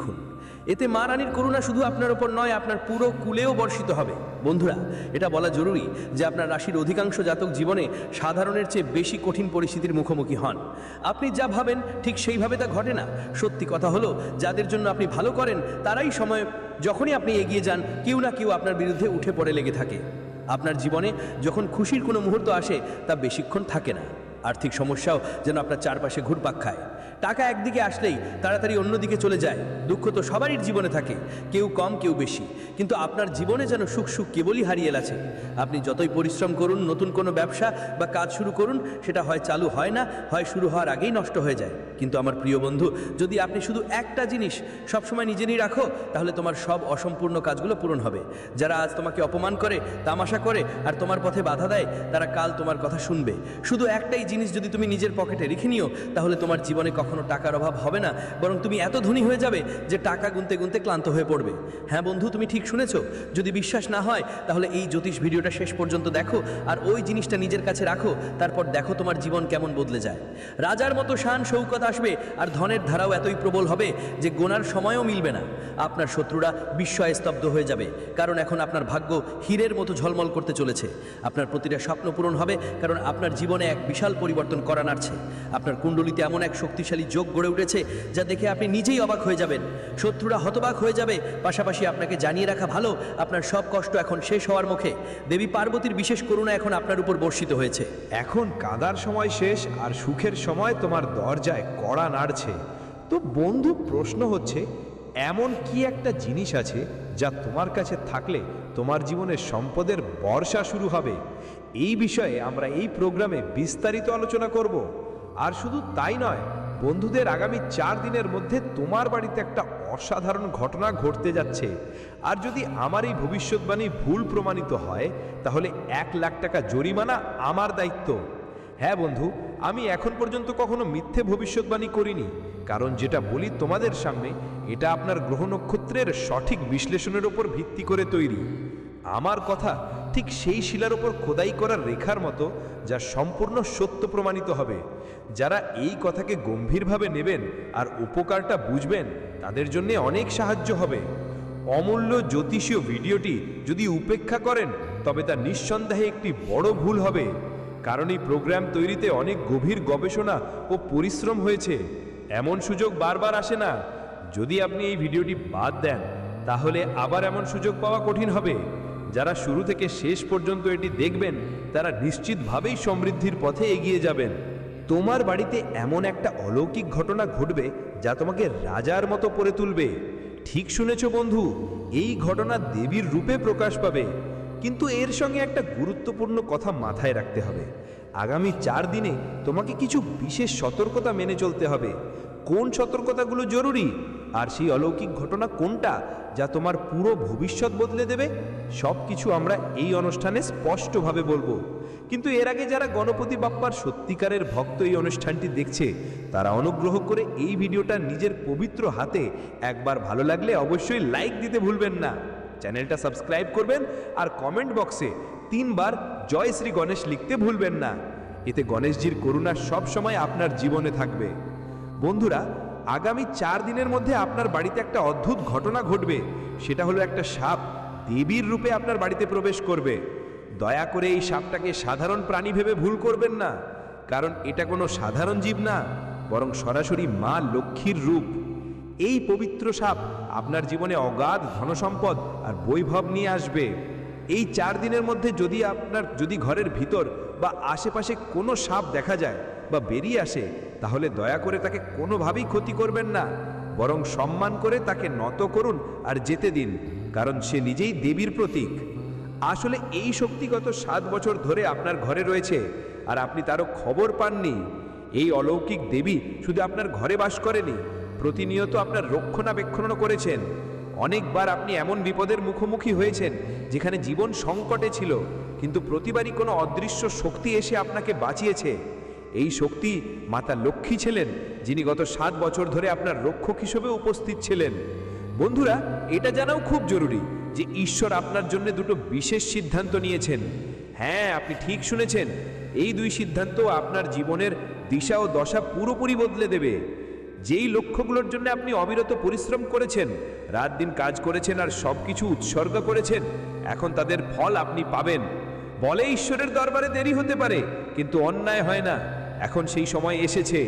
লিখুন। এতে মা রানীর করুণা শুধু আপনার ওপর নয়, আপনার পুরো কুলেও বর্ষিত হবে। বন্ধুরা, এটা বলা জরুরি যে আপনার রাশির অধিকাংশ জাতক জীবনে সাধারণের চেয়ে বেশি কঠিন পরিস্থিতির মুখোমুখি হন। আপনি যা ভাবেন, ঠিক সেইভাবে তা ঘটে না। সত্যি কথা হলো, যাদের জন্য আপনি ভালো করেন, তারাই সময় যখনই আপনি এগিয়ে যান, কেউ না কেউ আপনার বিরুদ্ধে উঠে পড়ে লেগে থাকে। আপনার জীবনে যখন খুশির কোনো মুহূর্ত আসে, তা বেশিক্ষণ থাকে না। আর্থিক সমস্যাও যেন আপনার চারপাশে ঘুরপাক খায়। টাকা একদিকে আসলেই তাড়াতাড়ি অন্যদিকে চলে যায়। দুঃখ তো সবারই জীবনে থাকে, কেউ কম, কেউ বেশি। কিন্তু আপনার জীবনে যেন সুখ সুখ কেবলই হারিয়ে গেছে। আপনি যতই পরিশ্রম করুন, নতুন কোনো ব্যবসা বা কাজ শুরু করুন, সেটা হয় চালু হয় না, হয় শুরু হওয়ার আগেই নষ্ট হয়ে যায়। কিন্তু আমার প্রিয় বন্ধু, যদি আপনি শুধু একটা জিনিস সবসময় নিজেরই রাখো, তাহলে তোমার সব অসম্পূর্ণ কাজগুলো পূরণ হবে। যারা আজ তোমাকে অপমান করে, তামাশা করে আর তোমার পথে বাধা দেয়, তারা কাল তোমার কথা শুনবে। শুধু একটাই জিনিস যদি তুমি নিজের পকেটে রেখে নিও, তাহলে তোমার জীবনে টাকার অভাব হবে না, বরং তুমি এত ধনী হয়ে যাবে যে টাকা গুনতে গুনতে ক্লান্ত হয়ে পড়বে। হ্যাঁ বন্ধু, তুমি ঠিক শুনেছ? যদি বিশ্বাস না হয়, তাহলে এই জ্যোতিষ ভিডিওটা শেষ পর্যন্ত দেখো, আর ওই জিনিসটা নিজের কাছে রাখো, তারপর দেখো তোমার জীবন কেমন বদলে যায়। রাজার মতো শান শৌকত আসবে, আর ধনের ধারাও এতই প্রবল হবে যে গোনার সময়ও মিলবে না। আপনার শত্রুরা বিস্ময়ে স্তব্ধ হয়ে যাবে, কারণ এখন আপনার ভাগ্য হীরের মতো ঝলমল করতে চলেছে। আপনার প্রতিটা স্বপ্ন পূরণ হবে, কারণ আপনার জীবনে এক বিশাল পরিবর্তন করা নাড়ছে। আপনার কুণ্ডলিতে এমন এক শক্তিশালী যোগ গড়ে উঠেছে, যা দেখে আপনি নিজেই অবাক হয়ে যাবেন। শত্রুরা হতবাক হয়ে যাবে, পাশাপাশি আপনাকে জানিয়ে রাখা ভালো, আপনার সব কষ্ট এখন শেষ হওয়ার মুখে। দেবী পার্বতীর বিশেষ করুণা এখন আপনার উপর বর্ষিত হয়েছে। এখন কাদার সময় শেষ, আর সুখের সময় তোমার দরজায় কড়া নাড়ছে। তো বন্ধু, প্রশ্ন হচ্ছে, এমন কি একটা জিনিস আছে যা তোমার কাছে থাকলে তোমার জীবনের সম্পদের বর্ষা শুরু হবে? এই বিষয়ে আমরা এই প্রোগ্রামে বিস্তারিত আলোচনা করব। আর শুধু তাই নয় বন্ধুদের আগামী চার দিনের মধ্যে তোমার বাড়িতে একটা অসাধারণ ঘটনা ঘটতে যাচ্ছে। আর যদি আমার এই ভবিষ্যৎবাণী ভুল প্রমাণিত হয়, তাহলে এক লাখ টাকা জরিমানা আমার দায়িত্ব। হ্যাঁ বন্ধু, আমি এখন পর্যন্ত কখনো মিথ্যে ভবিষ্যৎবাণী করিনি, কারণ যেটা বলি তোমাদের সামনে, এটা আপনার গ্রহ নক্ষত্রের সঠিক বিশ্লেষণের ওপর ভিত্তি করে তৈরি। আমার কথা ঠিক সেই শিলার ওপর খোদাই করার রেখার মতো যা সম্পূর্ণ সত্য প্রমাণিত হবে। যারা এই কথাকে গম্ভীরভাবে নেবেন আর উপকারটা বুঝবেন, তাদের জন্য অনেক সাহায্য হবে। অমূল্য জ্যোতিষীয় ভিডিওটি যদি উপেক্ষা করেন, তবে তা নিঃসন্দেহে একটি বড় ভুল হবে, কারণ এই প্রোগ্রাম তৈরিতে অনেক গভীর গবেষণা ও পরিশ্রম হয়েছে। এমন সুযোগ বারবার আসে না। যদি আপনি এই ভিডিওটি বাদ দেন, তাহলে আবার এমন সুযোগ পাওয়া কঠিন হবে। যারা শুরু থেকে শেষ পর্যন্ত এটি দেখবেন, তারা নিশ্চিতভাবেই সমৃদ্ধির পথে এগিয়ে যাবেন। তোমার বাড়িতে এমন একটা অলৌকিক ঘটনা ঘটবে যা তোমাকে রাজার মতো পড়ে তুলবে। ঠিক শুনেছ বন্ধু, এই ঘটনা দেবীর রূপে প্রকাশ পাবে। কিন্তু এর সঙ্গে একটা গুরুত্বপূর্ণ কথা মাথায় রাখতে হবে। আগামী চার দিনে তোমাকে কিছু বিশেষ সতর্কতা মেনে চলতে হবে। কোন সতর্কতাগুলো জরুরি? আর সেই অলৌকিক ঘটনা কোনটা যা তোমার পুরো ভবিষ্যৎ বদলে দেবে? সব কিছু আমরা এই অনুষ্ঠানে স্পষ্টভাবে বলব। কিন্তু এর আগে যারা গণপতি বাপ্পার সত্যিকারের ভক্ত এই অনুষ্ঠানটি দেখছে, তারা অনুগ্রহ করে এই ভিডিওটা নিজের পবিত্র হাতে একবার ভালো লাগলে অবশ্যই লাইক দিতে ভুলবেন না। চ্যানেলটা সাবস্ক্রাইব করবেন আর কমেন্ট বক্সে তিনবার জয় শ্রী গণেশ লিখতে ভুলবেন না। এতে গণেশজির করুণা সব সময় আপনার জীবনে থাকবে। বন্ধুরা আগামী চার দিনের মধ্যে আপনার বাড়িতে একটা অদ্ভুত ঘটনা ঘটবে। সেটা হলো একটা সাপ দেবীর রূপে আপনার বাড়িতে প্রবেশ করবে। দয়া করে এই সাপটাকে সাধারণ প্রাণী ভেবে ভুল করবেন না। কারণ এটা কোনো সাধারণ জীব না, বরং সরাসরি মা লক্ষ্মীর রূপ। এই পবিত্র সাপ আপনার জীবনে অগাধ ধনসম্পদ আর বৈভব নিয়ে আসবে। এই চার দিনের মধ্যে যদি আপনার, যদি ঘরের ভিতর বা আশেপাশে কোনো সাপ দেখা যায় বা বেরিয়ে আসে, তাহলে দয়া করে তাকে কোনোভাবেই ক্ষতি করবেন না। বরং সম্মান করে তাকে নত করুন আর যেতে দিন, কারণ সে নিজেই দেবীর প্রতীক। আসলে এই শক্তিগত সাত বছর ধরে আপনার ঘরে রয়েছে, আর আপনি তারও খবর পাননি। এই অলৌকিক দেবী শুধু আপনার ঘরে বাস করেনি, প্রতিনিয়ত আপনার রক্ষণাবেক্ষণও করেছেন। অনেকবার আপনি এমন বিপদের মুখোমুখি হয়েছেন, যেখানে জীবন সংকটে ছিল, কিন্তু প্রতিবারই কোনো অদৃশ্য শক্তি এসে আপনাকে বাঁচিয়েছে। এই শক্তি মাতা লক্ষ্মী ছিলেন, যিনি গত সাত বছর ধরে আপনার রক্ষক হিসেবে উপস্থিত ছিলেন। বন্ধুরা, এটা জানাও খুব জরুরি যে ঈশ্বর আপনার জন্য দুটো বিশেষ সিদ্ধান্ত নিয়েছেন। হ্যাঁ আপনি ঠিক শুনেছেন, এই দুই সিদ্ধান্ত আপনার জীবনের দিশা ও দশা পুরোপুরি বদলে দেবে। যেই লক্ষ্যগুলোর জন্য আপনি অবিরত পরিশ্রম করেছেন, রাত দিন কাজ করেছেন আর সব কিছু উৎসর্গ করেছেন, এখন তাদের ফল আপনি পাবেন। বলে ঈশ্বরের দরবারে দেরি হতে পারে, কিন্তু অন্যায় হয় না। এখন সেই সময় এসেছে।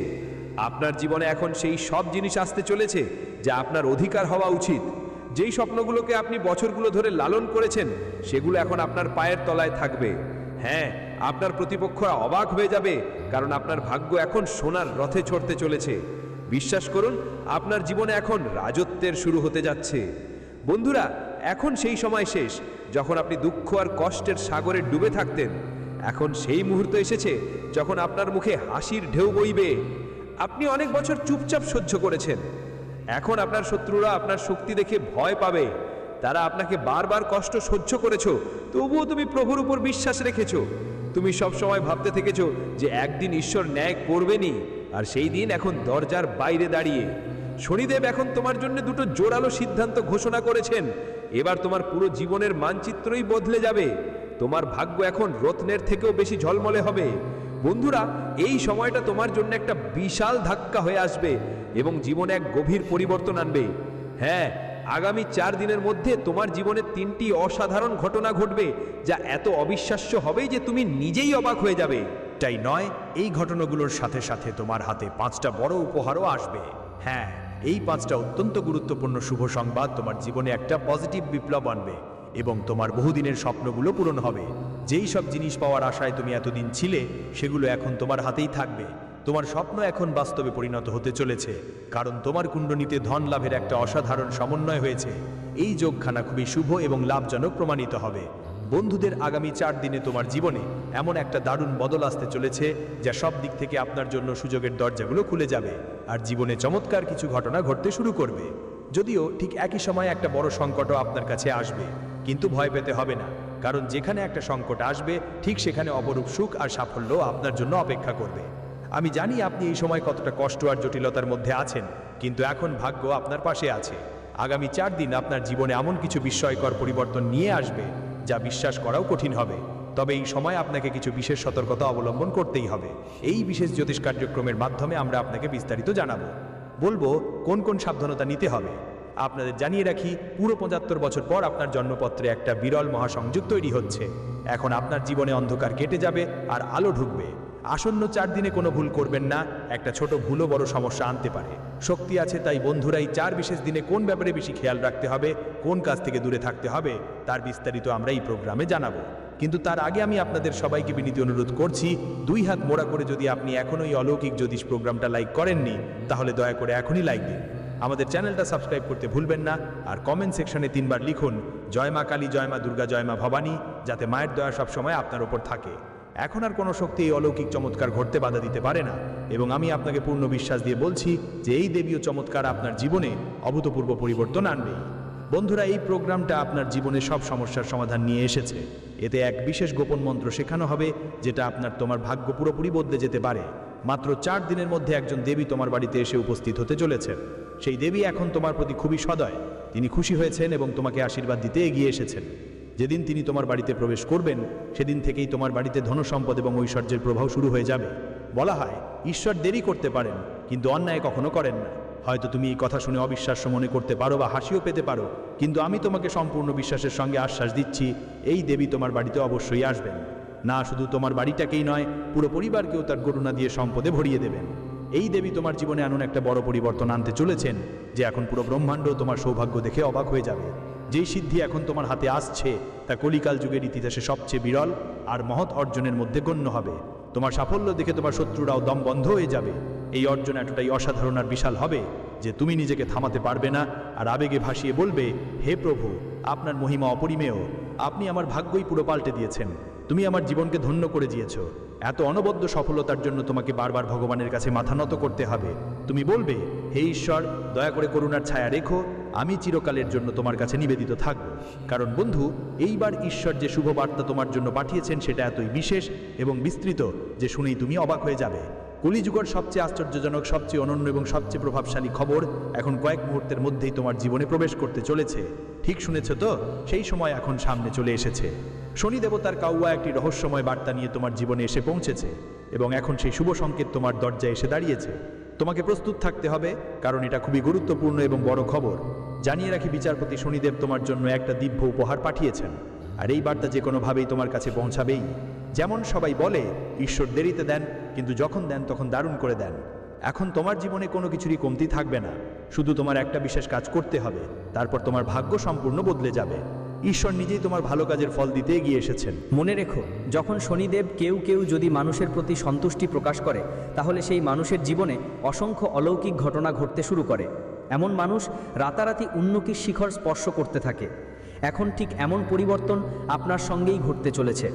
আপনার জীবনে এখন সেই সব জিনিস আসতে চলেছে যা আপনার অধিকার হওয়া উচিত। যেই স্বপ্নগুলোকে আপনি বছরগুলো ধরে লালন করেছেন, সেগুলো এখন আপনার পায়ের তলায় থাকবে। হ্যাঁ আপনার প্রতিপক্ষরা অবাক হয়ে যাবে, কারণ আপনার ভাগ্য এখন সোনার রথে ছড়তে চলেছে। বিশ্বাস করুন, আপনার জীবনে এখন রাজত্বের শুরু হতে যাচ্ছে। বন্ধুরা, এখন সেই সময় শেষ, যখন আপনি দুঃখ আর কষ্টের সাগরে ডুবে থাকতেন। এখন সেই মুহূর্ত এসেছে যখন আপনার মুখে হাসির ঢেউ বইবে। আপনি অনেক বছর চুপচাপ সহ্য করেছেন। এখন আপনার শত্রুরা আপনার শক্তি দেখে ভয় পাবে। তারা আপনাকে বারবার কষ্ট সহ্য করেছ। তবুও তুমি প্রভুর উপর বিশ্বাস রেখেছ। তুমি সব সময় ভাবতে থেকেছো যে একদিন ঈশ্বর ন্যায় করবেনি আর সেই দিন এখন দরজার বাইরে দাঁড়িয়ে। শনিদেব এখন তোমার জন্য দুটো জোরালো সিদ্ধান্ত ঘোষণা করেছেন। এবার তোমার পুরো জীবনের মানচিত্রই বদলে যাবে। তোমার ভাগ্য এখন রত্নের থেকেও বেশি ঝলমলে হবে। বন্ধুরা, এই সময়টা তোমার জন্য একটা বিশাল ধাক্কা হয়ে আসবে এবং জীবনে এক গভীর পরিবর্তন আনবে। হ্যাঁ আগামী চার দিনের মধ্যে তোমার জীবনে তিনটি অসাধারণ ঘটনা ঘটবে যা এত অবিশ্বাস্য হবে যে তুমি নিজেই অবাক হয়ে যাবে। তাই নয়, এই ঘটনাগুলোর সাথে সাথে তোমার হাতে পাঁচটা বড় উপহারও আসবে। হ্যাঁ এই পাঁচটা অত্যন্ত গুরুত্বপূর্ণ শুভ সংবাদ তোমার জীবনে একটা পজিটিভ বিপ্লব আনবে। এবং তোমার বহুদিনের স্বপ্নগুলো পূরণ হবে। যেই সব জিনিস পাওয়ার আশায় তুমি এতদিন ছিলে, সেগুলো এখন তোমার হাতেই থাকবে। তোমার স্বপ্ন এখন বাস্তবে পরিণত হতে চলেছে, কারণ তোমার কুণ্ডনীতে ধন লাভের একটা অসাধারণ সমন্বয় হয়েছে। এই যোগখানা খুবই শুভ এবং লাভজনক প্রমাণিত হবে। বন্ধুদের আগামী চার দিনে তোমার জীবনে এমন একটা দারুণ বদল আসতে চলেছে, যা সব দিক থেকে আপনার জন্য সুযোগের দরজাগুলো খুলে যাবে আর জীবনে চমৎকার কিছু ঘটনা ঘটতে শুরু করবে। যদিও ঠিক একই সময় একটা বড় সংকটও আপনার কাছে আসবে। কিন্তু ভয় পেতে হবে না, কারণ যেখানে একটা সংকট আসবে, ঠিক সেখানে অপরূপ সুখ আর সাফল্য আপনার জন্য অপেক্ষা করবে। আমি জানি আপনি এই সময় কতটা কষ্ট আর জটিলতার মধ্যে আছেন, কিন্তু এখন ভাগ্য আপনার পাশে আছে। আগামী চার দিন আপনার জীবনে এমন কিছু বিস্ময়কর পরিবর্তন নিয়ে আসবে, যা বিশ্বাস করাও কঠিন হবে। তবে এই সময় আপনাকে কিছু বিশেষ সতর্কতা অবলম্বন করতেই হবে। এই বিশেষ জ্যোতিষ কার্যক্রমের মাধ্যমে আমরা আপনাকে বিস্তারিত জানাব। বলব, কোন কোন সাবধানতা নিতে হবে? আপনাদের জানিয়ে রাখি, পুরো পঁচাত্তর বছর পর আপনার জন্মপত্রে একটা বিরল মহাসংযোগ তৈরি হচ্ছে। এখন আপনার জীবনে অন্ধকার কেটে যাবে আর আলো ঢুকবে। আসন্ন চার দিনে কোনো ভুল করবেন না, একটা ছোট ভুলও বড় সমস্যা আনতে পারে। শক্তি আছে তাই বন্ধুরা এই চার বিশেষ দিনে কোন ব্যাপারে বেশি খেয়াল রাখতে হবে, কোন কাজ থেকে দূরে থাকতে হবে, তার বিস্তারিত আমরা এই প্রোগ্রামে জানাব। কিন্তু তার আগে আমি আপনাদের সবাইকে বিনীত অনুরোধ করছি, দুই হাত মোড়া করে যদি আপনি এখনও এই অলৌকিক জ্যোতিষ প্রোগ্রামটা লাইক করেননি, তাহলে দয়া করে এখনই লাইক দিন। আমাদের চ্যানেলটা সাবস্ক্রাইব করতে ভুলবেন না আর কমেন্ট সেকশনে তিনবার লিখুন, জয় মা কালী, জয় মা দুর্গা, জয় মা ভবানী যাতে মায়ের দয়া সবসময় আপনার ওপর থাকে। এখন আর কোনো শক্তি এই অলৌকিক চমৎকার ঘটতে বাধা দিতে পারে না। এবং আমি আপনাকে পূর্ণ বিশ্বাস দিয়ে বলছি যে এই দেবীয় চমৎকার আপনার জীবনে অভূতপূর্ব পরিবর্তন আনবেই। বন্ধুরা, এই প্রোগ্রামটা আপনার জীবনে সব সমস্যার সমাধান নিয়ে এসেছে। এতে এক বিশেষ গোপন মন্ত্র শেখানো হবে, যেটা আপনার তোমার ভাগ্য পুরোপুরি বদলে যেতে পারে। মাত্র চার দিনের মধ্যে একজন দেবী তোমার বাড়িতে এসে উপস্থিত হতে চলেছেন সেই দেবী এখন তোমার প্রতি খুবই সদয়। তিনি খুশি হয়েছেন এবং তোমাকে আশীর্বাদ দিতে এগিয়ে এসেছেন। যেদিন তিনি তোমার বাড়িতে প্রবেশ করবেন, সেদিন থেকেই তোমার বাড়িতে ধনসম্পদ এবং ঐশ্বর্যের প্রভাব শুরু হয়ে যাবে। বলা হয়, ঈশ্বর দেরি করতে পারেন, কিন্তু অন্যায় কখনো করেন না। হয়তো তুমি এই কথা শুনে অবিশ্বাস্য মনে করতে পারো বা হাসিও পেতে পারো, কিন্তু আমি তোমাকে সম্পূর্ণ বিশ্বাসের সঙ্গে আশ্বাস দিচ্ছি, এই দেবী তোমার বাড়িতে অবশ্যই আসবেন। না শুধু তোমার বাড়িটাকেই নয়, পুরো পরিবারকেও তার করুণা দিয়ে সম্পদে ভরিয়ে দেবেন। এই দেবী তোমার জীবনে এমন একটা বড় পরিবর্তন আনতে চলেছেন, যে এখন পুরো ব্রহ্মাণ্ড তোমার সৌভাগ্য দেখে অবাক হয়ে যাবে। যেই সিদ্ধি এখন তোমার হাতে আসছে, তা কলিকাল যুগের ইতিহাসে সবচেয়ে বিরল আর মহৎ অর্জনের মধ্যে গণ্য হবে। তোমার সাফল্য দেখে তোমার শত্রুরাও দম বন্ধ হয়ে যাবে। এই অর্জন এতটাই অসাধারণ আর বিশাল হবে, যে তুমি নিজেকে থামাতে পারবে না আর আবেগে ভাসিয়ে বলবে, হে প্রভু, আপনার মহিমা অপরিমেয়। আপনি আমার ভাগ্যই পুরো পাল্টে দিয়েছেন। তুমি আমার জীবনকে ধন্য করে দিয়েছ। এত অনবদ্য সফলতার জন্য তোমাকে বারবার ভগবানের কাছে মাথা নত করতে হবে। তুমি বলবে, হে ঈশ্বর, দয়া করে করুণার ছায়া রেখো, আমি চিরকালের জন্য তোমার কাছে নিবেদিত থাকব। কারণ বন্ধু, এইবার ঈশ্বর যে শুভ বার্তা তোমার জন্য পাঠিয়েছেন সেটা এতই বিশেষ এবং বিস্তৃত যে শুনেই তুমি অবাক হয়ে যাবে। কলিযুগের সবচেয়ে আশ্চর্যজনক, সবচেয়ে অনন্য এবং সবচেয়ে প্রভাবশালী খবর এখন কয়েক মুহূর্তের মধ্যেই তোমার জীবনে প্রবেশ করতে চলেছে। ঠিক শুনেছ তো? সেই সময় এখন সামনে চলে এসেছে। শনি দেবতার কাউয়া একটি রহস্যময় বার্তা নিয়ে তোমার জীবনে এসে পৌঁছেছে এবং এখন সেই শুভ সংকেত তোমার দরজায় এসে দাঁড়িয়েছে। তোমাকে প্রস্তুত থাকতে হবে, কারণ এটা খুবই গুরুত্বপূর্ণ এবং বড় খবর। জানিয়ে রাখি, বিচারপতি শনিদেব তোমার জন্য একটা দিব্য উপহার পাঠিয়েছেন। আর এই বার্তা যে কোনোভাবেই তোমার কাছে পৌঁছাবেই। যেমন সবাই বলে, ঈশ্বর দেরিতে দেন, কিন্তু যখন দেন তখন দারুণ করে দেন। এখন তোমার জীবনে কোনো কিছুরই কমতি থাকবে না। শুধু তোমার একটা বিশেষ কাজ করতে হবে, তারপর তোমার ভাগ্য সম্পূর্ণ বদলে যাবে। ঈশ্বর নিজেই তোমার ভালো কাজের ফল দিতে এগিয়ে এসেছেন। মনে রেখো, যখন শনিদেব কেউ কেউ যদি মানুষের প্রতি সন্তুষ্টি প্রকাশ করে, তাহলে সেই মানুষের জীবনে অসংখ্য অলৌকিক ঘটনা ঘটতে শুরু করে। এমন মানুষ রাতারাতি উন্নতির শিখর স্পর্শ করতে থাকে। এখন ঠিক এমন পরিবর্তন আপনার সঙ্গেই ঘটতে চলেছে।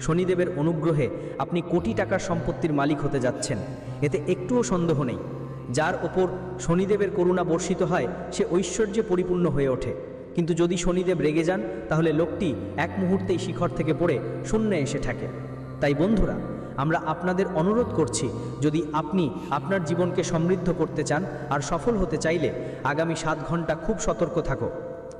শনিদেবের অনুগ্রহে আপনি কোটি টাকার সম্পত্তির মালিক হতে যাচ্ছেন। এতে একটুও সন্দেহ নেই। যার ওপর শনিদেবের করুণা বর্ষিত হয়, সে ঐশ্বর্যে পরিপূর্ণ হয়ে ওঠে। কিন্তু যদি শনিদেব রেগে যান, তাহলে লোকটি এক মুহূর্তেই শিখর থেকে পড়ে শূন্যে এসে থাকে। তাই বন্ধুরা, আমরা আপনাদের অনুরোধ করছি, যদি আপনি আপনার জীবনকে সমৃদ্ধ করতে চান আর সফল হতে চাইলে আগামী সাত ঘণ্টা খুব সতর্ক থাকো।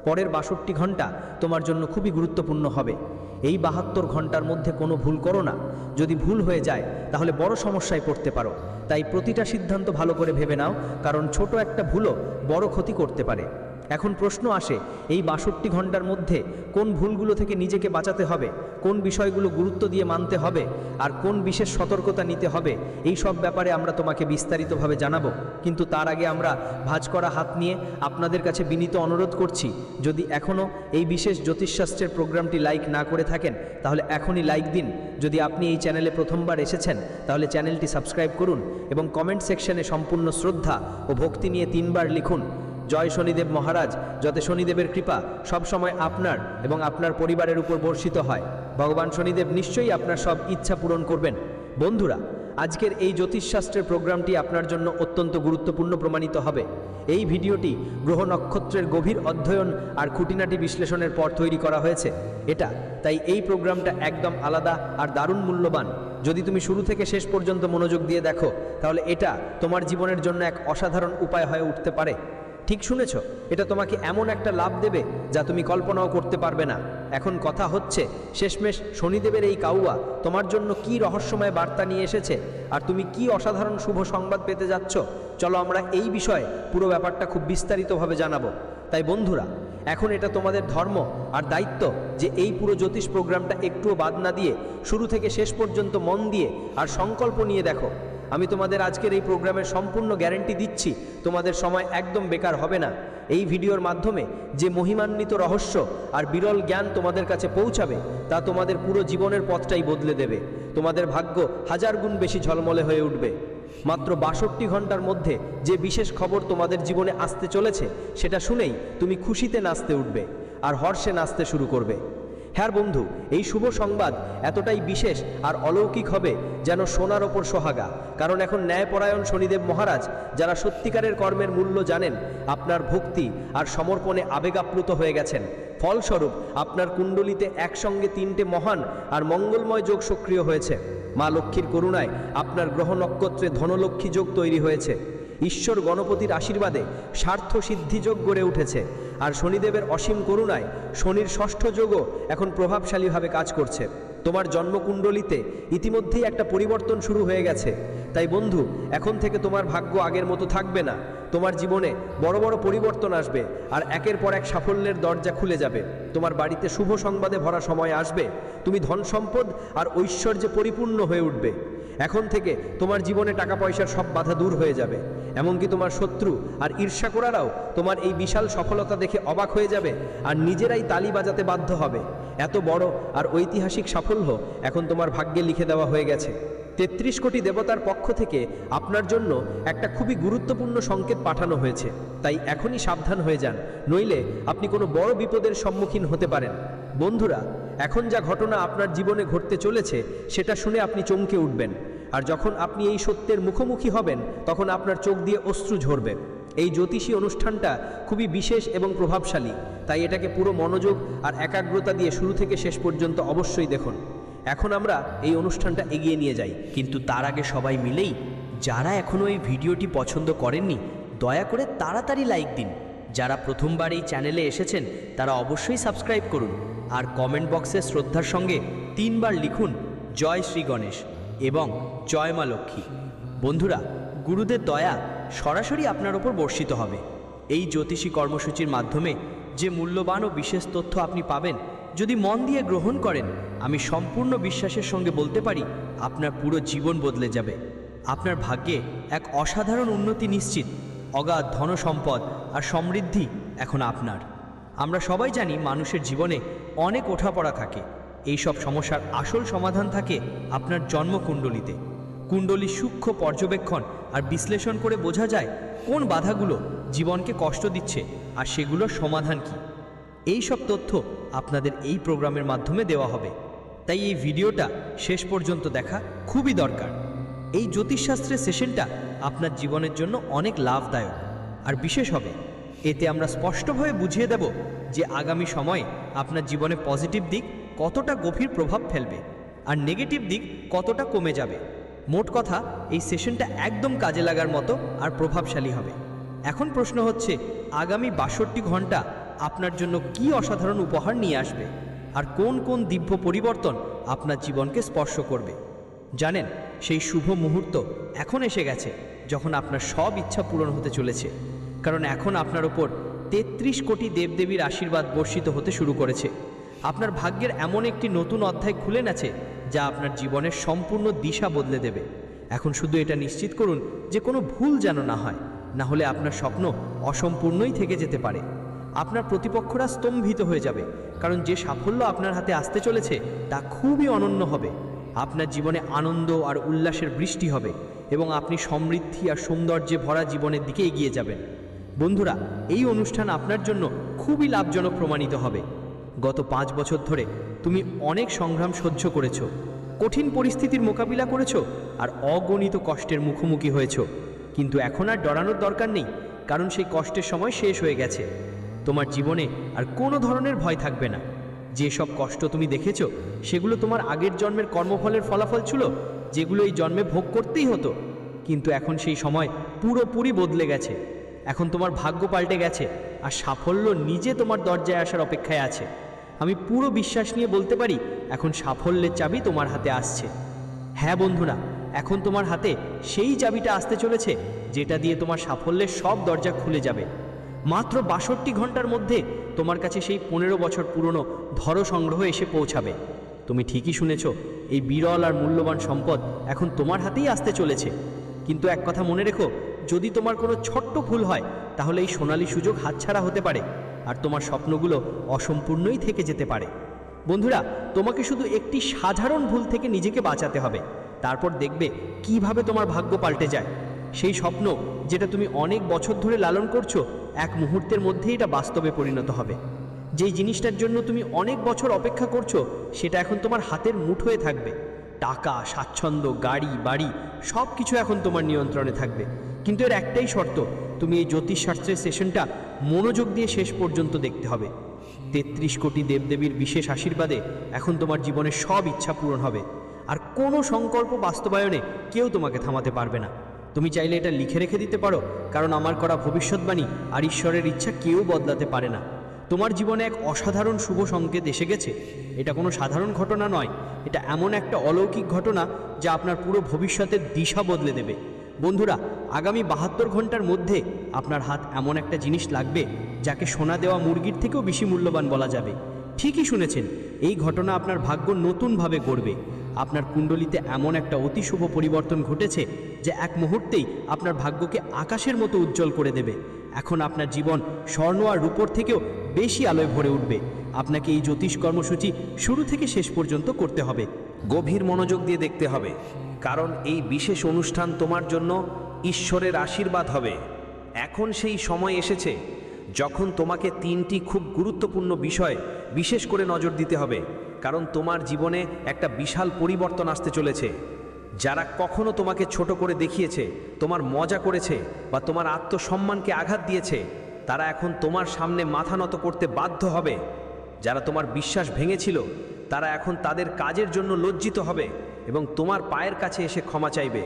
পরের বাষট্টি ঘণ্টা তোমার জন্য খুবই গুরুত্বপূর্ণ হবে। এই বাহাত্তর ঘণ্টার মধ্যে কোনো ভুল করো না। যদি ভুল হয়ে যায়, তাহলে বড় সমস্যায় পড়তে পারো। তাই প্রতিটা সিদ্ধান্ত ভালো করে ভেবে নাও, কারণ ছোট একটা ভুলও বড় ক্ষতি করতে পারে। এখন প্রশ্ন আসে, এই বাষট্টি ঘণ্টার মধ্যে কোন ভুলগুলো থেকে নিজেকে বাঁচাতে হবে? কোন বিষয়গুলো গুরুত্ব দিয়ে মানতে হবে? আর কোন বিশেষ সতর্কতা নিতে হবে? এই সব ব্যাপারে আমরা তোমাকে বিস্তারিতভাবে জানাব। কিন্তু তার আগে আমরা ভাঁজ করা হাত নিয়ে আপনাদের কাছে বিনীত অনুরোধ করছি, যদি এখনও এই বিশেষ জ্যোতিষশাস্ত্রের প্রোগ্রামটি লাইক না করে থাকেন, তাহলে এখনই লাইক দিন। যদি আপনি এই চ্যানেলে প্রথমবার এসেছেন, তাহলে চ্যানেলটি সাবস্ক্রাইব করুন এবং কমেন্ট সেকশনে সম্পূর্ণ শ্রদ্ধা ও ভক্তি নিয়ে তিনবার লিখুন। জয় শনিদেব মহারাজ, যাতে শনিদেবের কৃপা সবসময় আপনার এবং আপনার পরিবারের উপর বর্ষিত হয়। ভগবান শনিদেব নিশ্চয়ই আপনার সব ইচ্ছা পূরণ করবেন। বন্ধুরা, আজকের এই জ্যোতিষশাস্ত্রের প্রোগ্রামটি আপনার জন্য অত্যন্ত গুরুত্বপূর্ণ প্রমাণিত হবে। এই ভিডিওটি গ্রহ নক্ষত্রের গভীর অধ্যয়ন আর খুঁটিনাটি বিশ্লেষণের পর তৈরি করা হয়েছে। এটা, তাই এই প্রোগ্রামটা একদম আলাদা আর দারুণ মূল্যবান। যদি তুমি শুরু থেকে শেষ পর্যন্ত মনোযোগ দিয়ে দেখো, তাহলে এটা তোমার জীবনের জন্য এক অসাধারণ উপায় হয়ে উঠতে পারে। ঠিক শুনেছ? এটা তোমাকে এমন একটা লাভ দেবে যা তুমি কল্পনাও করতে পারবে না। এখন কথা হচ্ছে, শেষমেশ শনিদেবের এই কাউয়া তোমার জন্য কি রহস্যময় বার্তা নিয়ে এসেছে? আর তুমি কি অসাধারণ শুভ সংবাদ পেতে যাচ্ছ? চলো আমরা এই বিষয়ে পুরো ব্যাপারটা খুব বিস্তারিতভাবে জানাব। তাই বন্ধুরা, এখন এটা তোমাদের ধর্ম আর দায়িত্ব যে এই পুরো জ্যোতিষ প্রোগ্রামটা একটুও বাদ না দিয়ে শুরু থেকে শেষ পর্যন্ত মন দিয়ে আর সংকল্প নিয়ে দেখো। আমি তোমাদের আজকের এই প্রোগ্রামের সম্পূর্ণ গ্যারেন্টি দিচ্ছি। তোমাদের সময় একদম বেকার হবে না। এই ভিডিওর মাধ্যমে যে মহিমান্বিত রহস্য আর বিরল জ্ঞান তোমাদের কাছে পৌঁছাবে, তা তোমাদের পুরো জীবনের পথটাই বদলে দেবে। তোমাদের ভাগ্য হাজার গুণ বেশি ঝলমলে হয়ে উঠবে। মাত্র বাষট্টি ঘণ্টার মধ্যে যে বিশেষ খবর তোমাদের জীবনে আসতে চলেছে, সেটা শুনেই তুমি খুশিতে নাচতে উঠবে, আর হর্ষে নাচতে শুরু করবে। হ্যাঁ বন্ধু, এই শুভ সংবাদ এতটাই বিশেষ আর অলৌকিক হবে যেন সোনার ওপর সোহাগা। কারণ এখন ন্যায়পরায়ণ শনিদেব মহারাজ, যারা সত্যিকারের কর্মের মূল্য জানেন, আপনার ভক্তি আর সমর্পণে আবেগাপ্লুত হয়ে গেছেন। ফলস্বরূপ, আপনার কুণ্ডলিতে একসঙ্গে তিনটে মহান আর মঙ্গলময় যোগ সক্রিয় হয়েছে। মা লক্ষ্মীর করুণায় আপনার গ্রহ নক্ষত্রে ধনলক্ষ্মী যোগ তৈরি হয়েছে। ঈশ্বর গণপতির আশীর্বাদে স্বার্থ সিদ্ধিযোগ গড়ে উঠেছে। আর শনিদেবের অসীম করুণায় শনির ষষ্ঠ যোগও এখন প্রভাবশালীভাবে কাজ করছে। তোমার জন্মকুণ্ডলিতে ইতিমধ্যেই একটা পরিবর্তন শুরু হয়ে গেছে। তাই বন্ধু, এখন থেকে তোমার ভাগ্য আগের মতো থাকবে না। তোমার জীবনে বড় বড় পরিবর্তন আসবে আর একের পর এক সাফল্যের দরজা খুলে যাবে। তোমার বাড়িতে শুভ সংবাদে ভরা সময় আসবে। তুমি ধন সম্পদ আর ঐশ্বর্যে পরিপূর্ণ হয়ে উঠবে। এখন থেকে তোমার জীবনে টাকা পয়সার সব বাধা দূর হয়ে যাবে। এমনকি তোমার শত্রু আর ঈর্ষা করারাও তোমার এই বিশাল সফলতা দেখে অবাক হয়ে যাবে আর নিজেরাই তালি বাজাতে বাধ্য হবে। এত বড় আর ঐতিহাসিক সাফল্য এখন তোমার ভাগ্যে লিখে দেওয়া হয়ে গেছে। তেত্রিশ কোটি দেবতার পক্ষ থেকে আপনার জন্য একটা খুবই গুরুত্বপূর্ণ সংকেত পাঠানো হয়েছে। তাই এখনই সাবধান হয়ে যান। নইলে আপনি কোনো বড় বিপদের সম্মুখীন হতে পারেন। বন্ধুরা, এখন যা ঘটনা আপনার জীবনে ঘটতে চলেছে, সেটা শুনে আপনি চমকে উঠবেন। আর যখন আপনি এই সত্যের মুখোমুখি হবেন, তখন আপনার চোখ দিয়ে অশ্রু ঝরবে। এই জ্যোতিষী অনুষ্ঠানটা খুবই বিশেষ এবং প্রভাবশালী। তাই এটাকে পুরো মনোযোগ আর একাগ্রতা দিয়ে শুরু থেকে শেষ পর্যন্ত অবশ্যই দেখুন। এখন আমরা এই অনুষ্ঠানটা এগিয়ে নিয়ে যাই। কিন্তু তার আগে সবাই মিলেই যারা এখনও এই ভিডিওটি পছন্দ করেননি, দয়া করে তাড়াতাড়ি লাইক দিন। যারা প্রথমবার এই চ্যানেলে এসেছেন, তারা অবশ্যই সাবস্ক্রাইব করুন আর কমেন্ট বক্সে শ্রদ্ধার সঙ্গে তিনবার লিখুন, জয় শ্রী গণেশ এবং জয় মা লক্ষ্মী বন্ধুরা, গুরুদের দয়া সরাসরি আপনার ওপর বর্ষিত হবে। এই জ্যোতিষী কর্মসূচির মাধ্যমে যে মূল্যবান ও বিশেষ তথ্য আপনি পাবেন, যদি মন দিয়ে গ্রহণ করেন আমি সম্পূর্ণ বিশ্বাসের সঙ্গে বলতে পারি, আপনার পুরো জীবন বদলে যাবে। আপনার ভাগ্যে এক অসাধারণ উন্নতি নিশ্চিত, অগাধ ধনসম্পদ আর সমৃদ্ধি এখন আপনার। আমরা সবাই জানি মানুষের জীবনে অনেক ওঠাপড়া থাকে। এই সব সমস্যার আসল সমাধান থাকে আপনার জন্মকুণ্ডলিতে। কুণ্ডলী সূক্ষ্ম পর্যবেক্ষণ আর বিশ্লেষণ করে বোঝা যায় কোন বাধাগুলো জীবনকে কষ্ট দিচ্ছে আর সেগুলোর সমাধান কি। এই সব তথ্য আপনাদের এই প্রোগ্রামের মাধ্যমে দেওয়া হবে। তাই এই ভিডিওটা শেষ পর্যন্ত দেখা খুবই দরকার। এই জ্যোতিষশাস্ত্রের সেশনটা আপনার জীবনের জন্য অনেক লাভদায়ক। আর বিশেষ হবে, এতে আমরা স্পষ্টভাবে বুঝিয়ে দেব যে আগামী সময়ে আপনার জীবনে পজিটিভ দিক কতটা গভীর প্রভাব ফেলবে আর নেগেটিভ দিক কতটা কমে যাবে। মোট কথা, এই সেশনটা একদম কাজে লাগার মতো আর প্রভাবশালী হবে। এখন প্রশ্ন হচ্ছে, আগামী বাষট্টি ঘণ্টা আপনার জন্য কি অসাধারণ উপহার নিয়ে আসবে? আর কোন কোন দিব্য পরিবর্তন আপনার জীবনকে স্পর্শ করবে। জানেন, সেই শুভ মুহূর্ত এখন এসে গেছে, যখন আপনার সব ইচ্ছা পূরণ হতে চলেছে। কারণ এখন আপনার ওপর তেত্রিশ কোটি দেবদেবীর আশীর্বাদ বর্ষিত হতে শুরু করেছে। আপনার ভাগ্যের এমন একটি নতুন অধ্যায় খুলে গেছে, যা আপনার জীবনের সম্পূর্ণ দিশা বদলে দেবে। এখন শুধু এটা নিশ্চিত করুন যে কোনো ভুল যেন না হয়, না হলে আপনার স্বপ্ন অসম্পূর্ণই থেকে যেতে পারে। আপনার প্রতিপক্ষরা স্তম্ভিত হয়ে যাবে, কারণ যে সাফল্য আপনার হাতে আসতে চলেছে, তা খুবই অনন্য হবে। আপনার জীবনে আনন্দ আর উল্লাসের বৃষ্টি হবে এবং আপনি সমৃদ্ধি আর সৌন্দর্যে ভরা জীবনের দিকে এগিয়ে যাবেন। বন্ধুরা, এই অনুষ্ঠান আপনার জন্য খুবই লাভজনক প্রমাণিত হবে। গত পাঁচ বছর ধরে তুমি অনেক সংগ্রাম সহ্য করেছ, কঠিন পরিস্থিতির মোকাবিলা করেছ আর অগণিত কষ্টের মুখোমুখি হয়েছো। কিন্তু এখন আর ডরানোর দরকার নেই, কারণ সেই কষ্টের সময় শেষ হয়ে গেছে। তোমার জীবনে আর কোনো ধরনের ভয় থাকবে না। যে সব কষ্ট তুমি দেখেছ, সেগুলো তোমার আগের জন্মের কর্মফলের ফলাফল ছিল, যেগুলো এই জন্মে ভোগ করতেই হতো। কিন্তু এখন সেই সময় পুরোপুরি বদলে গেছে। এখন তোমার ভাগ্য পাল্টে গেছে, আর সাফল্য নিজে তোমার দরজায় আসার অপেক্ষায় আছে। আমি পুরো বিশ্বাস নিয়ে বলতে পারি, এখন সাফল্যের চাবি তোমার হাতে আসছে। হ্যাঁ বন্ধুরা, এখন তোমার হাতে সেই চাবিটা আসতে চলেছে, যেটা দিয়ে তোমার সাফল্যের সব দরজা খুলে যাবে। মাত্র বাষট্টি ঘণ্টার মধ্যে তোমার কাছে সেই পনেরো বছর পুরনো ধরো সংগ্রহ এসে পৌঁছাবে। তুমি ঠিকই শুনেছ, এই বিরল আর মূল্যবান সম্পদ এখন তোমার হাতেই আসতে চলেছে। কিন্তু এক কথা মনে রেখো, যদি তোমার কোনো ছোট্ট ভুল হয়, তাহলে এই সোনালি সুযোগ হাতছাড়া হতে পারে, আর তোমার স্বপ্নগুলো অসম্পূর্ণই থেকে যেতে পারে। বন্ধুরা, তোমাকে শুধু একটি সাধারণ ভুল থেকে নিজেকে বাঁচাতে হবে। তারপর দেখবে কীভাবে তোমার ভাগ্য পাল্টে যায়। সেই স্বপ্ন যেটা তুমি অনেক বছর ধরে লালন করছ এক মুহূর্তের মধ্যেই এটা বাস্তবে পরিণত হবে। যেই জিনিসটার জন্য তুমি অনেক বছর অপেক্ষা করছ, সেটা এখন তোমার হাতের মুঠোয় থাকবে। টাকা, স্বাচ্ছন্দ্য, গাড়ি, বাড়ি সব কিছু এখন তোমার নিয়ন্ত্রণে থাকবে। কিন্তু এর একটাই শর্ত, তুমি এই জ্যোতিষশাস্ত্রের সেশনটা মনোযোগ দিয়ে শেষ পর্যন্ত দেখতে হবে। তেত্রিশ কোটি দেবদেবীর বিশেষ আশীর্বাদে এখন তোমার জীবনের সব ইচ্ছা পূরণ হবে। আর কোনো সংকল্প বাস্তবায়নে কেউ তোমাকে থামাতে পারবে না। তুমি চাইলে এটা লিখে রেখে দিতে পারো, কারণ আমার করা ভবিষ্যৎবাণী আর ঈশ্বরের ইচ্ছা কেউ বদলাতে পারে না। তোমার জীবনে এক অসাধারণ শুভ সংকেত এসে গেছে। এটা কোনো সাধারণ ঘটনা নয়, এটা এমন একটা অলৌকিক ঘটনা যা আপনার পুরো ভবিষ্যতের দিশা বদলে দেবে। বন্ধুরা, আগামী বাহাত্তর ঘণ্টার মধ্যে আপনার হাত এমন একটা জিনিস লাগবে যাকে সোনা দেওয়া মুরগির থেকেও বেশি মূল্যবান বলা যাবে। ঠিকই শুনেছেন, এই ঘটনা আপনার ভাগ্য নতুনভাবে গড়বে। আপনার কুণ্ডলিতে এমন একটা অতি শুভ পরিবর্তন ঘটেছে যে এক মুহূর্তেই আপনার ভাগ্যকে আকাশের মতো উজ্জ্বল করে দেবে। এখন আপনার জীবন স্বর্ণ আর রূপর থেকেও বেশি আলোয় ভরে উঠবে। আপনাকে এই জ্যোতিষ কর্মসূচি শুরু থেকে শেষ পর্যন্ত করতে হবে। গভীর মনোযোগ দিয়ে দেখতে হবে, কারণ এই বিশেষ অনুষ্ঠান তোমার জন্য ঈশ্বরের আশীর্বাদ হবে। এখন সেই সময় এসেছে যখন তোমাকে তিনটি খুব গুরুত্বপূর্ণ বিষয় বিশেষ করে নজর দিতে হবে। কারণ তোমার জীবনে একটা বিশাল পরিবর্তন আসতে চলেছে। যারা কখনো তোমাকে ছোট করে দেখিয়েছে, তোমার মজা করেছে বা তোমার আত্মসম্মানকে আঘাত দিয়েছে, তারা এখন তোমার সামনে মাথা নত করতে বাধ্য হবে। যারা তোমার বিশ্বাস ভেঙেছিল, তারা এখন তাদের কাজের জন্য লজ্জিত হবে এবং তোমার পায়ের কাছে এসে ক্ষমা চাইবে।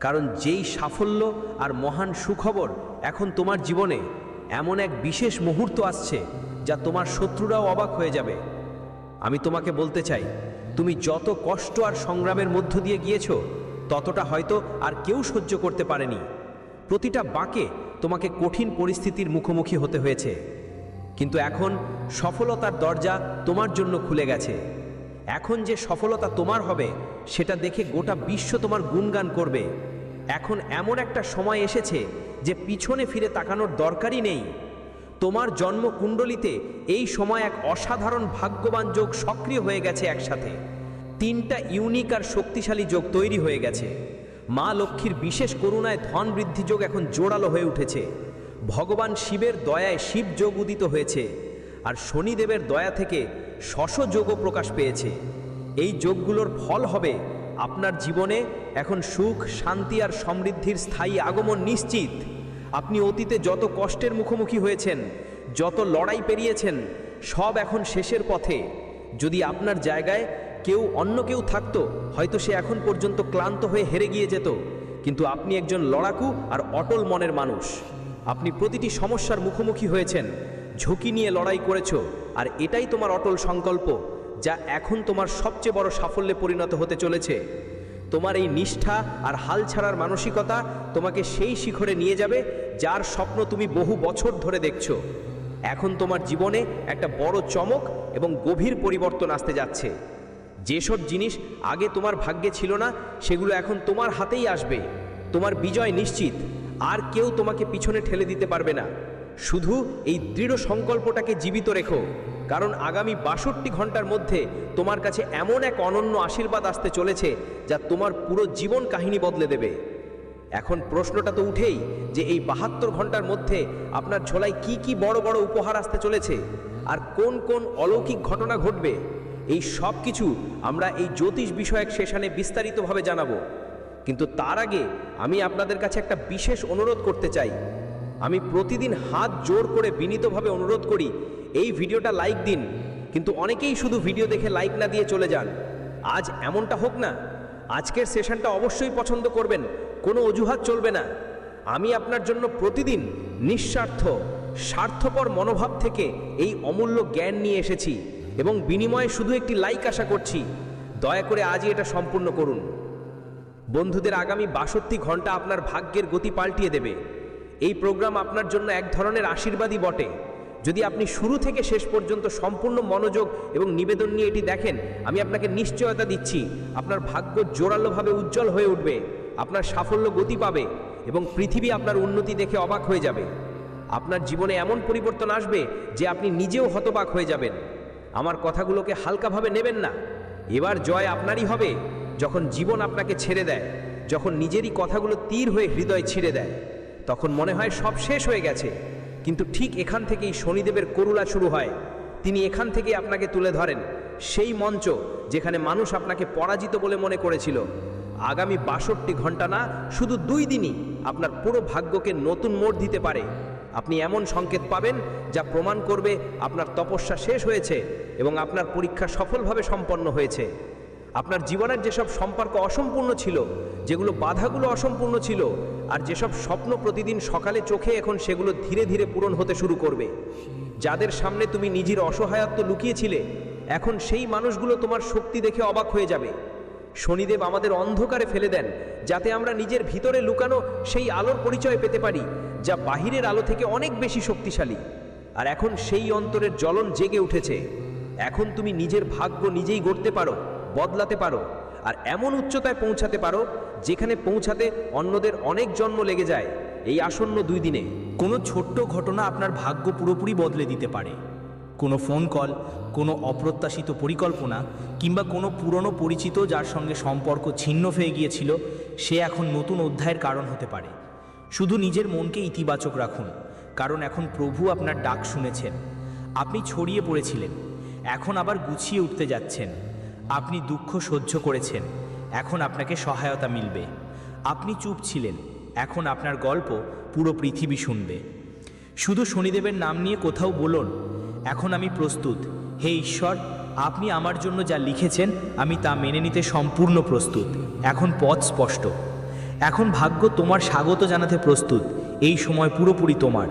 কারণ যেই সাফল্য আর মহান সুখবর এখন তোমার জীবনে, এমন এক বিশেষ মুহূর্ত আসছে যা তোমার শত্রুরাও অবাক হয়ে যাবে। আমি তোমাকে বলতে চাই, তুমি যত কষ্ট আর সংগ্রামের মধ্য দিয়ে গিয়েছো, ততটা হয়তো আর কেউ সহ্য করতে পারেনি। প্রতিটা বাঁকে তোমাকে কঠিন পরিস্থিতির মুখোমুখি হতে হয়েছে। কিন্তু এখন সফলতার দরজা তোমার জন্য খুলে গেছে। এখন যে সফলতা তোমার হবে, সেটা দেখে গোটা বিশ্ব তোমার গুণগান করবে। এখন এমন একটা সময় এসেছে যে পিছনে ফিরে তাকানোর দরকারই নেই। তোমার জন্মকুণ্ডলিতে এই সময় এক অসাধারণ ভাগ্যবান যোগ সক্রিয় হয়ে গেছে একসাথে। তিনটা ইউনিক আর শক্তিশালী যোগ তৈরি হয়ে গেছে। মা লক্ষ্মীর বিশেষ করুণায় ধন বৃদ্ধি যোগ এখন জোরালো হয়ে উঠেছে। ভগবান শিবের দয়ায় শিব যোগ উদিত হয়েছে আর শনিদেবের দয়া থেকে শশ যোগও প্রকাশ পেয়েছে। এই যোগগুলোর ফল হবে আপনার জীবনে এখন সুখ, শান্তি আর সমৃদ্ধির স্থায়ী আগমন নিশ্চিত। আপনি অতীতে যত কষ্টের মুখোমুখি হয়েছেন, যত লড়াই পেরিয়েছেন, সব এখন শেষের পথে। যদি আপনার জায়গায় কেউ অন্য কেউ থাকতো, হয়তো সে এখন পর্যন্ত ক্লান্ত হয়ে হেরে গিয়ে যেত। কিন্তু আপনি একজন লড়াকু আর অটল মনের মানুষ। আপনি প্রতিটি সমস্যার মুখোমুখি হয়েছেন, ঝুঁকি নিয়ে লড়াই করেছ, আর এটাই তোমার অটল সংকল্প, যা এখন তোমার সবচেয়ে বড় সাফল্যে পরিণত হতে চলেছে। তোমার এই নিষ্ঠা আর হাল ছাড়ার মানসিকতা তোমাকে সেই শিখরে নিয়ে যাবে যার স্বপ্ন তুমি বহু বছর ধরে দেখছ। এখন তোমার জীবনে একটা বড় চমক এবং গভীর পরিবর্তন আসতে যাচ্ছে। যেসব জিনিস আগে তোমার ভাগ্যে ছিল না, সেগুলো এখন তোমার হাতেই আসবে। তোমার বিজয় নিশ্চিত। আর কেউ তোমাকে পিছনে ঠেলে দিতে পারবে না। শুধু এই দৃঢ় সংকল্পটাকে জীবিত রেখো, কারণ আগামী বাষট্টি ঘণ্টার মধ্যে তোমার কাছে এমন এক অনন্য আশীর্বাদ আসতে চলেছে যা তোমার পুরো জীবন কাহিনী বদলে দেবে। এখন প্রশ্নটা তো উঠেই যে এই বাহাত্তর ঘণ্টার মধ্যে আপনার ঝোলায় কি কি বড় বড় উপহার আসতে চলেছে আর কোন কোন অলৌকিক ঘটনা ঘটবে, এই সব কিছু আমরা এই জ্যোতিষ বিষয়ক সেশানে বিস্তারিতভাবে জানাব। কিন্তু তার আগে আমি আপনাদের কাছে একটা বিশেষ অনুরোধ করতে চাই। আমি প্রতিদিন হাত জোর করে বিনীতভাবে অনুরোধ করি, এই ভিডিওটা লাইক দিন। কিন্তু অনেকেই শুধু ভিডিও দেখে লাইক না দিয়ে চলে যান। আজ এমনটা হোক না, আজকের সেশনটা অবশ্যই পছন্দ করবেন, কোনো অজুহাত চলবে না। আমি আপনার জন্য প্রতিদিন নিঃস্বার্থ, স্বার্থপর মনোভাব থেকে এই অমূল্য জ্ঞান নিয়ে এসেছি এবং বিনিময়ে শুধু একটি লাইক আশা করছি। দয়া করে আজই এটা সম্পূর্ণ করুন। বন্ধুদের আগামী বাষট্টি ঘণ্টা আপনার ভাগ্যের গতি পাল্টিয়ে দেবে। এই প্রোগ্রাম আপনার জন্য এক ধরনের আশীর্বাদই বটে। যদি আপনি শুরু থেকে শেষ পর্যন্ত সম্পূর্ণ মনোযোগ এবং নিবেদন নিয়ে এটি দেখেন, আমি আপনাকে নিশ্চয়তা দিচ্ছি। আপনার ভাগ্য জোরালোভাবে উজ্জ্বল হয়ে উঠবে, আপনার সাফল্য গতি পাবে এবং পৃথিবী আপনার উন্নতি দেখে অবাক হয়ে যাবে। আপনার জীবনে এমন পরিবর্তন আসবে যে আপনি নিজেও হতবাক হয়ে যাবেন। আমার কথাগুলোকে হালকাভাবে নেবেন না। এবার জয় আপনারই হবে, যখন জীবন আপনাকে ছেড়ে দেয়, যখন নিজেরই কথাগুলো তীর হয়ে হৃদয় ছিঁড়ে দেয়। তখন মনে হয় সব শেষ হয়ে গেছে। কিন্তু ঠিক এখান থেকেই শনিদেবের করুণা শুরু হয়। তিনি এখান থেকেই আপনাকে তুলে ধরেন। সেই মঞ্চ যেখানে মানুষ আপনাকে পরাজিত বলে মনে করেছিল। আগামী বাষট্টি ঘণ্টা না, শুধু দুই দিনই আপনার পুরো ভাগ্যকে নতুন মোড় দিতে পারে। আপনি এমন সংকেত পাবেন যা প্রমাণ করবে আপনার তপস্যা শেষ হয়েছে এবং আপনার পরীক্ষা সফলভাবে সম্পন্ন হয়েছে। আপনার জীবনের যেসব সম্পর্ক অসম্পূর্ণ ছিল, যেগুলো বাধাগুলো অসম্পূর্ণ ছিল, আর যেসব স্বপ্ন প্রতিদিন সকালে চোখে এখন সেগুলো ধীরে ধীরে পূরণ হতে শুরু করবে। যাদের সামনে তুমি নিজের অসহায়ত্ব লুকিয়েছিলে, এখন সেই মানুষগুলো তোমার শক্তি দেখে অবাক হয়ে যাবে। শনিদেব আমাদের অন্ধকারে ফেলে দেন, যাতে আমরা নিজের ভিতরে লুকানো সেই আলোর পরিচয় পেতে পারি, যা বাহিরের আলো থেকে অনেক বেশি শক্তিশালী। আর এখন সেই অন্তরের জ্বলন জেগে উঠেছে। এখন তুমি নিজের ভাগ্য নিজেই গড়তে পারো। বদলাতে পারো আর এমন উচ্চতায় পৌঁছাতে পারো যেখানে পৌঁছাতে অন্যদের অনেক জন্ম লেগে যায় এই আসন্ন দুই দিনে। কোনো ছোট্ট ঘটনা আপনার ভাগ্য পুরোপুরি বদলে দিতে পারে। কোনো ফোন কল কোনো অপ্রত্যাশিত পরিকল্পনা কিংবা কোনো পুরনো পরিচিত যার সঙ্গে সম্পর্ক ছিন্ন হয়ে গিয়েছিল, সে এখন নতুন অধ্যায়ের কারণ হতে পারে। শুধু নিজের মনকে ইতিবাচক রাখুন, কারণ এখন প্রভু আপনার ডাক শুনেছেন। আপনি ছড়িয়ে পড়েছিলেন, এখন আবার গুছিয়ে উঠতে যাচ্ছেন। আপনি দুঃখ সহ্য করেছেন, এখন আপনাকে সহায়তা মিলবে। আপনি চুপ ছিলেন, এখন আপনার গল্প পুরো পৃথিবী শুনবে। শুধু শনিদেবের নাম নিয়ে কোথাও বলুন, এখন আমি প্রস্তুত। হে ঈশ্বর, আপনি আমার জন্য যা লিখেছেন, আমি তা মেনে নিতে সম্পূর্ণ প্রস্তুত। এখন পথ স্পষ্ট। এখন ভাগ্য তোমার স্বাগত জানাতে প্রস্তুত, এই সময় পুরোপুরি তোমার।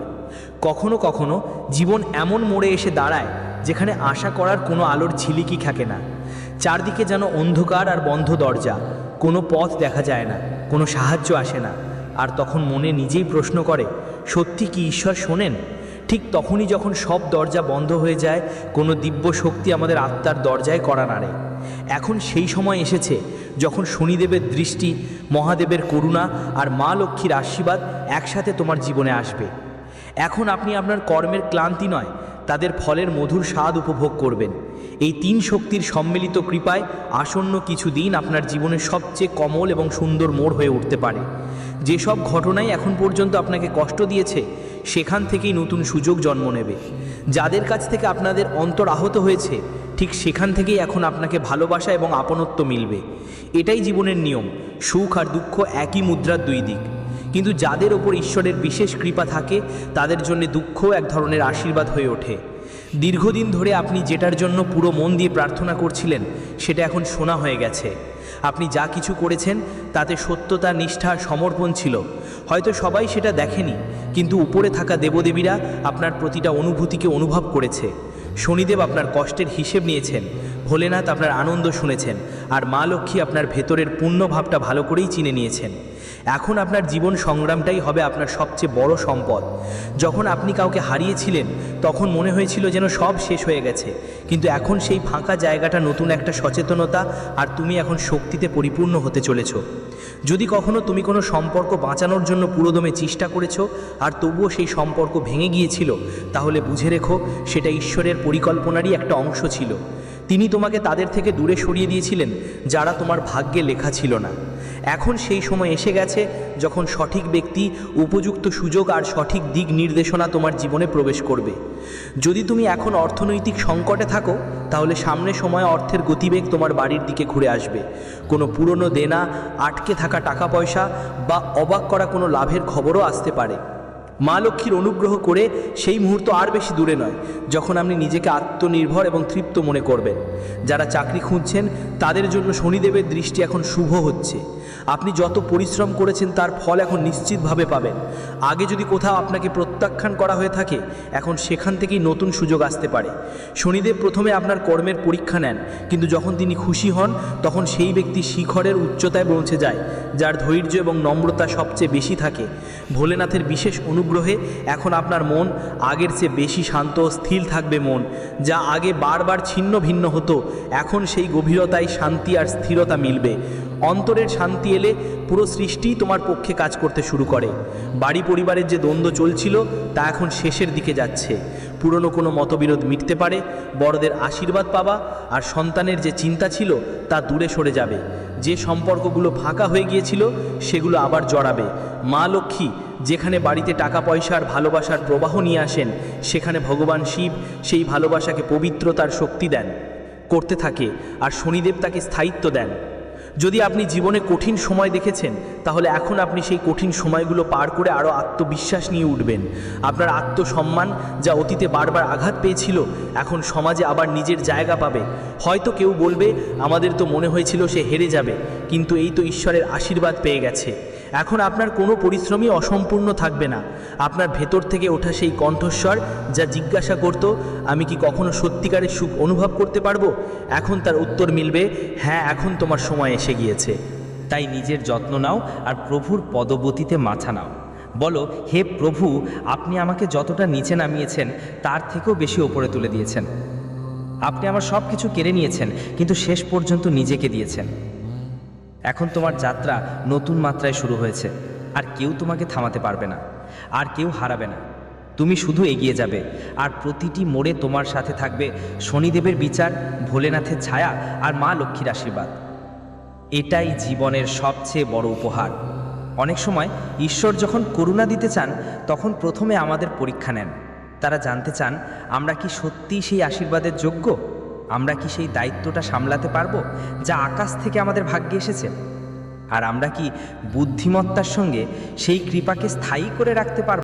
কখনো কখনো জীবন এমন মোড়ে এসে দাঁড়ায়, যেখানে আশা করার কোনো আলোর ঝিলিকি থাকে না। চারদিকে যেন অন্ধকার আর বন্ধ দরজা। কোনো পথ দেখা যায় না, কোনো সাহায্য আসে না। আর তখন মনে নিজেই প্রশ্ন করে, সত্যি কি ঈশ্বর শোনেন? ঠিক তখনই যখন সব দরজা বন্ধ হয়ে যায়, কোনো দিব্য শক্তি আমাদের আত্মার দরজায় করা নাড়ে। এখন সেই সময় এসেছে, যখন শনিদেবের দৃষ্টি, মহাদেবের করুণা আর মা লক্ষ্মীর আশীর্বাদ একসাথে তোমার জীবনে আসবে। এখন আপনি আপনার কর্মের ক্লান্তি নয়, তাদের ফলের মধুর স্বাদ উপভোগ করবেন। এই তিন শক্তির সম্মিলিত কৃপায় আসন্ন কিছু দিন আপনার জীবনের সবচেয়ে কমল এবং সুন্দর মোড় হয়ে উঠতে পারে। যেসব ঘটনাই এখন পর্যন্ত আপনাকে কষ্ট দিয়েছে, সেখান থেকেই নতুন সুযোগ জন্ম নেবে। যাদের কাছ থেকে আপনাদের অন্তর আহত হয়েছে, ঠিক সেখান থেকেই এখন আপনাকে ভালোবাসা এবং আপনত্ব মিলবে। এটাই জীবনের নিয়ম, সুখ আর দুঃখ একই মুদ্রার দুই দিক। কিন্তু যাদের ওপর ঈশ্বরের বিশেষ কৃপা থাকে, তাদের জন্য দুঃখ এক ধরনের আশীর্বাদ হয়ে ওঠে। দীর্ঘদিন ধরে আপনি যেটার জন্য পুরো মন দিয়ে প্রার্থনা করছিলেন, সেটা এখন শোনা হয়ে গেছে। আপনি যা কিছু করেছেন, তাতে সত্যতা, নিষ্ঠা, সমর্পণ ছিল। হয়তো সবাই সেটা দেখেনি, কিন্তু উপরে থাকা দেবদেবীরা আপনার প্রতিটা অনুভূতিকে অনুভব করেছে। শনিদেব আপনার কষ্টের হিসেব নিয়েছেন, ভোলেনাথ আপনার আনন্দ শুনেছেন, আর মা লক্ষ্মী আপনার ভেতরের পুণ্যভাবটা ভালো করেই চিনে নিয়েছেন। এখন আপনার জীবন সংগ্রামটাই হবে আপনার সবচেয়ে বড় সম্পদ। যখন আপনি কাউকে হারিয়েছিলেন, তখন মনে হয়েছিল যেন সব শেষ হয়ে গেছে। কিন্তু এখন সেই ফাঁকা জায়গাটা নতুন একটা সচেতনতা আর তুমি এখন শক্তিতে পরিপূর্ণ হতে চলেছ। যদি কখনো তুমি কোনো সম্পর্ক বাঁচানোর জন্য পুরোদমে চেষ্টা করেছ আর তবুও সেই সম্পর্ক ভেঙে গিয়েছিল, তাহলে বুঝে রেখো সেটা ঈশ্বরের পরিকল্পনারই একটা অংশ ছিল। তিনি তোমাকে তাদের থেকে দূরে সরিয়ে দিয়েছিলেন, যারা তোমার ভাগ্যে লেখা ছিল না। এখন সেই সময় এসে গেছে যখন সঠিক ব্যক্তি, উপযুক্ত সুযোগ আর সঠিক দিক নির্দেশনা তোমার জীবনে প্রবেশ করবে। যদি তুমি এখন অর্থনৈতিক সংকটে থাকো, তাহলে সামনে সময় অর্থের গতিবেগ তোমার বাড়ির দিকে ঘুরে আসবে। কোনো পুরনো দেনা, আটকে থাকা টাকা পয়সা বা অবাক করা কোনো লাভের খবরও আসতে পারে। মা লক্ষ্মীর অনুগ্রহ করে সেই মুহূর্ত আর বেশি দূরে নয়, যখন আপনি নিজেকে আত্মনির্ভর এবং তৃপ্ত মনে করবেন। যারা চাকরি খুঁজছেন, তাদের জন্য শনিদেবের দৃষ্টি এখন শুভ হচ্ছে। আপনি যত পরিশ্রম করেছেন, তার ফল এখন নিশ্চিতভাবে পাবেন। আগে যদি কোথাও আপনাকে প্রত্যাখ্যান করা হয়ে থাকে, এখন সেখান থেকেই নতুন সুযোগ আসতে পারে। শনিদেব প্রথমে আপনার কর্মের পরীক্ষা নেন, কিন্তু যখন তিনি খুশি হন, তখন সেই ব্যক্তি শিখরের উচ্চতায় পৌঁছে যায়, যার ধৈর্য এবং নম্রতা সবচেয়ে বেশি থাকে। ভোলেনাথের বিশেষ অনুগ্রহে এখন আপনার মন আগের চেয়ে বেশি শান্ত স্থির থাকবে মন, যা আগে বারবার ছিন্ন ভিন্ন হতো, এখন সেই গভীরতায় শান্তি আর স্থিরতা মিলবে। অন্তরের শান্তি এলে পুরো সৃষ্টিই তোমার পক্ষে কাজ করতে শুরু করে। বাড়ি পরিবারের যে দ্বন্দ্ব চলছিল, তা এখন শেষের দিকে যাচ্ছে। পুরনো কোনো মতবিরোধ মিটতে পারে, বড়দের আশীর্বাদ পাবা আর সন্তানের যে চিন্তা ছিল, তা দূরে সরে যাবে। যে সম্পর্কগুলো ফাঁকা হয়ে গিয়েছিল, সেগুলো আবার জড়াবে। মা লক্ষ্মী যেখানে বাড়িতে টাকা পয়সা আর ভালোবাসার প্রবাহ নিয়ে আসেন, সেখানে ভগবান শিব সেই ভালোবাসাকে পবিত্রতার শক্তি দেন, করতে থাকে আর শনিদেব তাকে স্থায়িত্ব দেন। যদি আপনি জীবনে কঠিন সময় দেখেছেন, তাহলে এখন আপনি সেই কঠিন সময়গুলো পার করে আরও আত্মবিশ্বাস নিয়ে উঠবেন। আপনার আত্মসম্মান যা অতীতে বারবার আঘাত পেয়েছিল, এখন সমাজে আবার নিজের জায়গা পাবে। হয়তো কেউ বলবে, আমাদের তো মনে হয়েছিল সে হেরে যাবে, কিন্তু এই তো ঈশ্বরের আশীর্বাদ পেয়ে গেছে। এখন আপনার কোনো পরিশ্রমই অসম্পূর্ণ থাকবে না। আপনার ভেতর থেকে ওঠা সেই কণ্ঠস্বর যা জিজ্ঞাসা করত, আমি কি কখনো সত্যিকারের সুখ অনুভব করতে পারব? এখন তার উত্তর মিলবে হ্যাঁ এখন তোমার সময় এসে গিয়েছে। তাই নিজের যত্ন নাও আর প্রভুর পদবতীতে মাথা নাও। বলো, হে প্রভু, আপনি আমাকে যতটা নিচে নামিয়েছেন, তার থেকেও বেশি ওপরে তুলে দিয়েছেন। আপনি আমার সব কিছু কেড়ে নিয়েছেন, কিন্তু শেষ পর্যন্ত নিজেকে দিয়েছেন। এখন তোমার যাত্রা নতুন মাত্রায় শুরু হয়েছে, আর কেউ তোমাকে থামাতে পারবে না, আর কেউ হারাবে না। তুমি শুধু এগিয়ে যাবে, আর প্রতিটি মোড়ে তোমার সাথে থাকবে শনিদেবের বিচার, ভোলেনাথের ছায়া, আর মা লক্ষ্মীর আশীর্বাদ। এটাই জীবনের সবচেয়ে বড় উপহার। অনেক সময় ঈশ্বর যখন করুণা দিতে চান, তখন প্রথমে আমাদের পরীক্ষা নেন। তারা জানতে চান, আমরা কি সত্যিই সেই আশীর্বাদের যোগ্য? আমরা কি সেই দায়িত্বটা সামলাতে পারব যা আকাশ থেকে আমাদের ভাগ্যে এসেছে? আর আমরা কি বুদ্ধিমত্তার সঙ্গে সেই কৃপাকে স্থায়ী করে রাখতে পারব?